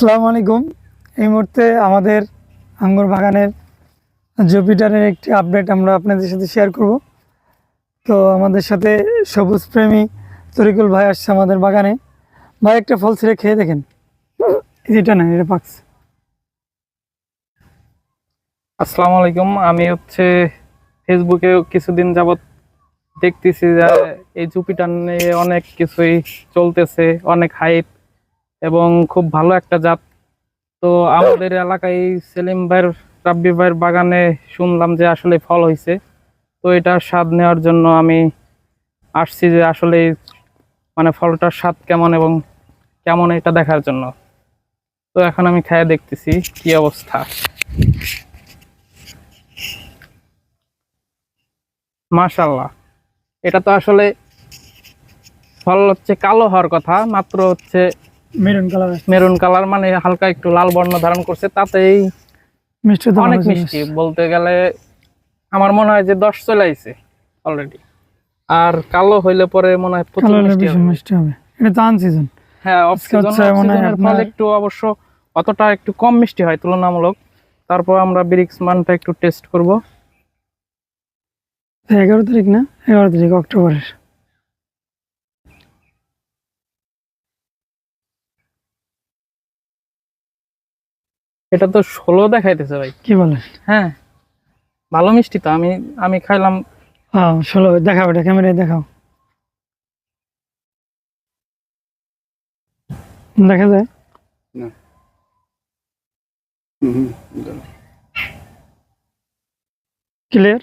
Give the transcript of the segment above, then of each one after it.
আসসালামু আলাইকুম। এই মুহূর্তে আমাদের আঙ্গুর বাগানের জুপিটারের একটি আপডেট আমরা আপনাদের সাথে শেয়ার করব। তো আমাদের সাথে সবুজ প্রেমী তরিকুল ভাই আসছে আমাদের বাগানে। ভাই, একটা ফল ছিঁড়ে খেয়ে দেখেন। এটা না, এটা পাকছে। আসসালামু আলাইকুম। আমি হচ্ছে ফেসবুকে কিছুদিন যাবত দেখতেছি যে এই জুপিটার নিয়ে অনেক কিছুই চলতেছে, অনেক হাইপ এবং খুব ভালো একটা জাত। তো আমাদের এলাকায় সেলিম ভাইয়ের, রাব্বি ভাইয়ের বাগানে শুনলাম যে আসলে ফল হয়েছে তো এটা স্বাদ নেওয়ার জন্য আমি আসছি যে আসলে মানে ফলটার স্বাদ কেমন এবং কেমন এটা দেখার জন্য। তো এখন আমি খেয়ে দেখতেছি কি অবস্থা। মাশাল্লাহ এটা তো আসলে ফল হচ্ছে কালো হওয়ার কথা, মাত্র হচ্ছে মেরুন কালার মেরুন কালার মানে হালকা একটু লাল বর্ণ ধারণ করছে তাতেই মিষ্টি অনেক মিষ্টি। বলতে গেলে আমার মনে হয় যে দশ চলে আইছে অলরেডি আর কালো হইলে পরে মনে হয় প্রচুর মিষ্টি হবে। এটা তো আন সিজন হ্যাঁ অফ ফল একটু অবশ্য অতটা একটু কম মিষ্টি হয় তুলনামূলক। তারপর আমরা ব্রিক্স মানটা একটু টেস্ট করব। এগারো তারিখ না? এগারো তারিখ অক্টোবরের। এটা তো ষোলো দেখাইতেছে ভাই। কি বলেন হ্যাঁ। ভালো মিষ্টি তো আমি আমি খাইলাম। হ্যাঁ ষোলো দেখাও এটা ক্যামেরায় দেখাও। দেখা যায়? ক্লিয়ার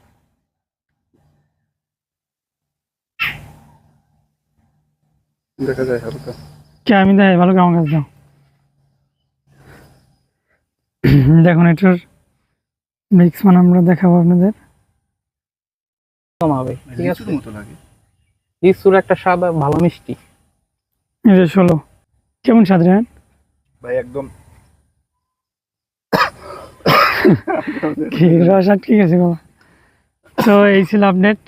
দেখা যায় হালকা। কে আমি দেখাই ভালো আমার কাছে দাও। দেখুন এটার মিক্স মানে আমরা দেখাবো আপনাদের। কম হবে ঠিক আছে? মতো লাগে। লিচুর একটা স্বাদ ভালো মিষ্টি। এটা ষোলো। কেমন স্বাদ রে ভাই একদম। রস আটকে গেছে গলা তো এই ছিল আপডেট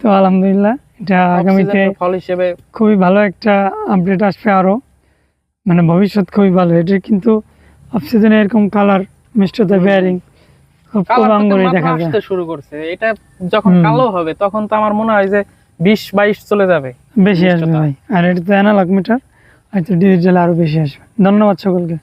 তো আলহামদুলিল্লাহ এটা আগামীতে ফল হিসেবে খুবই ভালো একটা আপডেট আসবে আরও। মানে ভবিষ্যৎ খুবই ভালো। এটা কিন্তু অফ সিজনে এরকম কালার মিষ্টতা বেয়ারিং খুব কম আঙ্গুরে দেখা যায়। আসতে শুরু করছে। এটা যখন। কালো হবে তখন তো আমার মনে হয় যে বিশ বাইশ চলে যাবে বেশি আসবে ভাই। আর এটা তো অ্যানালগ মিটার হয়তো ডিজিটাল আরও বেশি আসবে। ধন্যবাদ সকলকে।